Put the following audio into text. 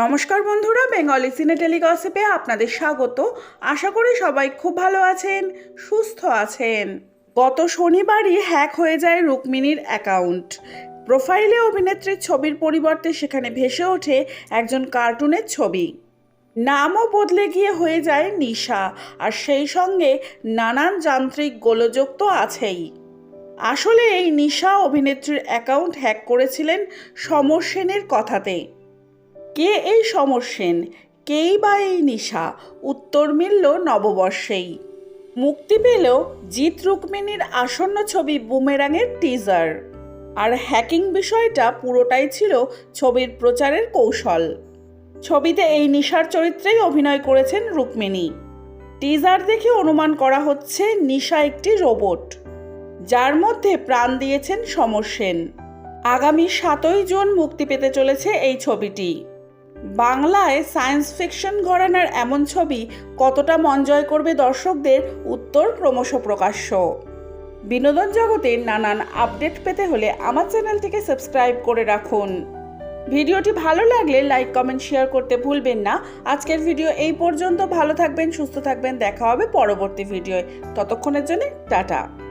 নমস্কার বন্ধুরা, বেঙ্গলি সিনে টেলিগসিপে আপনাদের স্বাগত। আশা করি সবাই খুব ভালো আছেন, সুস্থ আছেন। গত শনিবারই হ্যাক হয়ে যায় রুক্মিণীর অ্যাকাউন্ট। প্রোফাইলে অভিনেত্রীর ছবির পরিবর্তে সেখানে ভেসে ওঠে একজন কার্টুনের ছবি। নামও বদলে গিয়ে হয়ে যায় নিশা, আর সেই সঙ্গে নানান যান্ত্রিক গোলযোগ তো আছেই। আসলে এই নিশা অভিনেত্রীর অ্যাকাউন্ট হ্যাক করেছিলেন সমর সেনের কথাতে। কে এই সমর সেন কেই বা এই নিশা? উত্তর মিলল নববর্ষেই। মুক্তি পেল জিৎ রুক্মিণীর আসন্ন ছবি বুমেরাঙের টিজার আর হ্যাকিং বিষয়টা পুরোটাই ছিল ছবির প্রচারের কৌশল। ছবিতে এই নিশার চরিত্রেই অভিনয় করেছেন রুক্মিণী। টিজার দেখে অনুমান করা হচ্ছে নিশা একটি রোবট যার মধ্যে প্রাণ দিয়েছেন সমর সেন আগামী সাতই জুন মুক্তি পেতে চলেছে এই ছবিটি। বাংলায় সায়েন্স ফিকশন ঘরানার এমন ছবি কতটা মন জয় করবে দর্শকদের উত্তর ক্রমশ প্রকাশ্য। বিনোদন জগতের নানান আপডেট পেতে হলে আমার চ্যানেলটিকে সাবস্ক্রাইব করে রাখুন। ভিডিওটি ভালো লাগলে লাইক, কমেন্ট, শেয়ার করতে ভুলবেন না। আজকের ভিডিও এই পর্যন্ত। ভালো থাকবেন, সুস্থ থাকবেন। দেখা হবে পরবর্তী ভিডিওয়। ততক্ষণের জন্য টাটা।